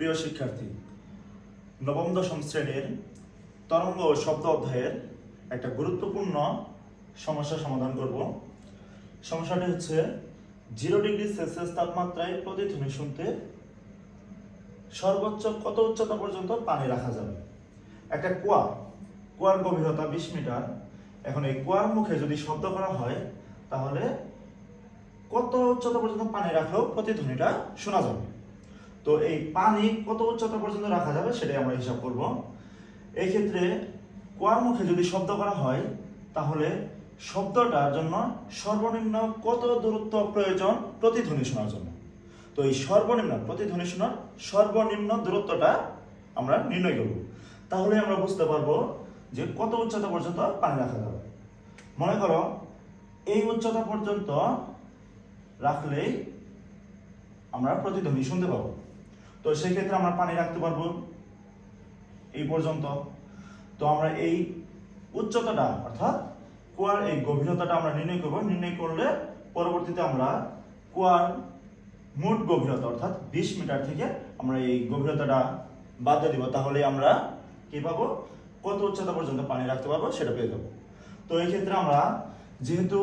প্রিয় শিক্ষার্থী, নবম দশম শ্রেণির তরঙ্গ শব্দ অধ্যায়ের একটা গুরুত্বপূর্ণ সমস্যা সমাধান করব। সমস্যাটি হচ্ছে জিরো ডিগ্রি সেলসিয়াস তাপমাত্রায় প্রতিধ্বনি শুনতে সর্বোচ্চ কত উচ্চতা পর্যন্ত পানি রাখা যাবে? একটা কুয়া, কুয়ার গভীরতা বিশ মিটার। এখন এই কুয়ার মুখে যদি শব্দ করা হয়, তাহলে কত উচ্চতা পর্যন্ত পানি রাখলেও প্রতিধ্বনিটা শোনা যাবে? তো এই পানি কত উচ্চতা পর্যন্ত রাখা যাবে সেটাই আমরা হিসাব করব। এই ক্ষেত্রে কুয়ার মুখে যদি শব্দ করা হয়, তাহলে শব্দটার জন্য সর্বনিম্ন কত দূরত্ব প্রয়োজন প্রতিধ্বনি শোনার জন্য? তো এই সর্বনিম্ন, প্রতিধ্বনি শোনার সর্বনিম্ন দূরত্বটা আমরা নির্ণয় করব। তাহলে আমরা বুঝতে পারব যে কত উচ্চতা পর্যন্ত পানি রাখা যাবে। মনে করো, এই উচ্চতা পর্যন্ত রাখলেই আমরা প্রতিধ্বনি শুনতে পাবো। তো সেই ক্ষেত্রে আমরা পানি রাখতে পারব। এই পর্যন্ত। তো আমরা এই উচ্চতাটা, অর্থাৎ কুয়ার এই গভীরতাটা আমরা নির্ণয় করব। নির্ণয় করলে পরবর্তীতে আমরা কুয়ার মোট গভীরতা, অর্থাৎ বিশ মিটার থেকে আমরা এই গভীরতাটা বাদ দিব। তাহলে আমরা কি পাবো? কত উচ্চতা পর্যন্ত পানি রাখতে পারব সেটা পেয়ে যাব তো এই ক্ষেত্রে আমরা যেহেতু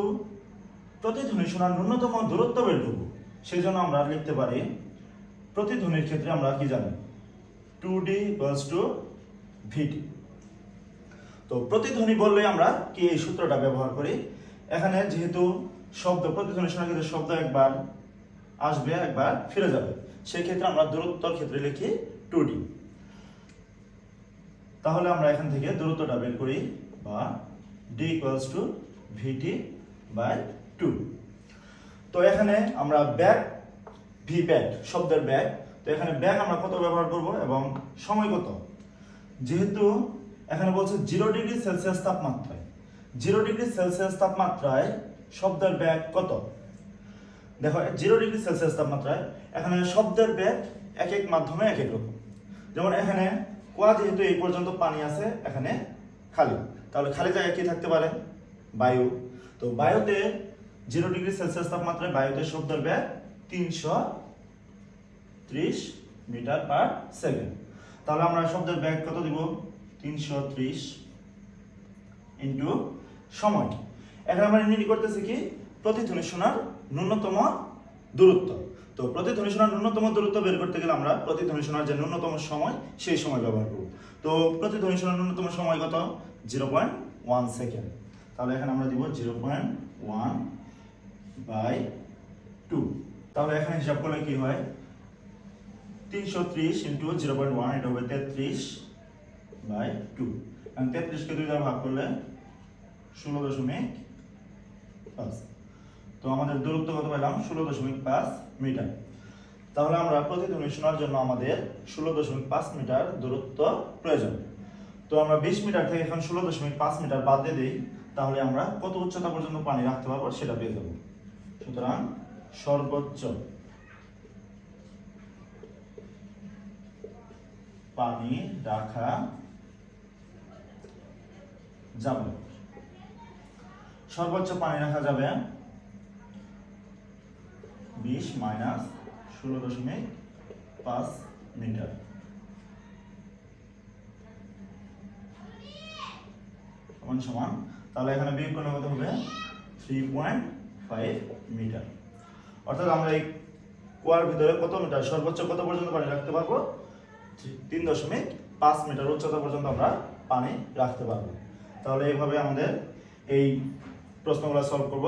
প্রতিধ্বনি শোনার ন্যূনতম দূরত্ব বের করব, সেই জন্য আমরা লিখতে পারি প্রতিধ্বনির ক্ষেত্রে আমরা কি জানি? Two D equals two VT তো প্রতিধ্বনি বললে আমরা কি এই সূত্রটা ব্যবহার করি? এখানে যেহেতু শব্দ, প্রতিধ্বনি শোনার ক্ষেত্রে শব্দ একবার আসবে, একবার ফিরে যাবে। সেই ক্ষেত্রে আমরা দূরত্বর ক্ষেত্রে লিখি টু ডি তাহলে আমরা এখান থেকে দূরত্বটা বের করি বা D equals to VT by two তো এখানে আমরা ব্যাক ভি ব্যাক শব্দের ব্যাক তো এখানে ব্যাক আমরা কত ব্যবহার করব এবং সময় কত? যেহেতু এখানে বলছে জিরো ডিগ্রি সেলসিয়াস তাপমাত্রায়। জিরো ডিগ্রি সেলসিয়াস তাপমাত্রায় শব্দের ব্যাগ কত? দেখো, জিরো ডিগ্রি সেলসিয়াস তাপমাত্রায় এখানে শব্দের ব্যাগ এক এক মাধ্যমে এক এক রকম। যেমন এখানে কুয়া যেহেতু এই পর্যন্ত পানি আছে, এখানে খালি। তাহলে খালি জায়গায় কি থাকতে পারে? বায়ু। তো বায়ুতে জিরো ডিগ্রি সেলসিয়াস তাপমাত্রায় বায়ুতে শব্দের ব্যাগ তিনশো ত্রিশ মিটার পার সেকেন্ড। তাহলে আমরা শব্দের ব্যাগ কত দিব? তিনশো ত্রিশ ইন্টু সময়। এখন আমরা নির্ণয় করতেছি কি? প্রতিধ্বনি শোনার ন্যূনতম দূরত্ব। তো প্রতিধ্বনি শোনার ন্যূনতম দূরত্ব বের করতে গেলে আমরা প্রতিধ্বনি শোনার যে ন্যূনতম সময়, সেই সময় ব্যবহার করব। তো প্রতিধ্বনি শোনার ন্যূনতম সময় কত? Zero point one second. তাহলে এখানে আমরা দিব zero point one by two. তাহলে এখানে হিসাব করলে কি হয়? তিনশো ত্রিশ ইন্টু জিরো পয়েন্ট ওয়ান এটা হবে তেত্রিশ বাই টু কারণ তেত্রিশকে দুই দ্বারা ভাগ করলে ষোলো দশমিক পাঁচ। তো আমাদের দূরত্ব কত পেলাম? ষোলো দশমিক পাঁচ মিটার। তাহলে আমরা প্রতিধ্বনি শোনার জন্য আমাদের ষোলো দশমিক পাঁচ মিটার দূরত্ব প্রয়োজন। তো আমরা বিশ মিটার থেকে এখন ষোলো দশমিক পাঁচ মিটার বাদ দিয়ে দিই, তাহলে আমরা কত উচ্চতা পর্যন্ত পানি রাখতে পারব সেটা পেয়ে যাব। সুতরাং সর্বোচ্চ পানি রাখা যাবে। সর্বোচ্চ পানি রাখা যাবে বিশ মাইনাস ষোলো দশমিক পাঁচ মিটার। সমান সমান, তাহলে এখানে বিয়োগ করলে কত হবে? Three point five metre. অর্থাৎ আমরা এই কুয়ার ভিতরে কত মিটার সর্বোচ্চ কত পর্যন্ত পানি রাখতে পারব? তিন দশমিক পাঁচ মিটার উচ্চতা পর্যন্ত আমরা পানি রাখতে পারব। তাহলে এইভাবে আমাদের এই প্রশ্নগুলো সলভ করব।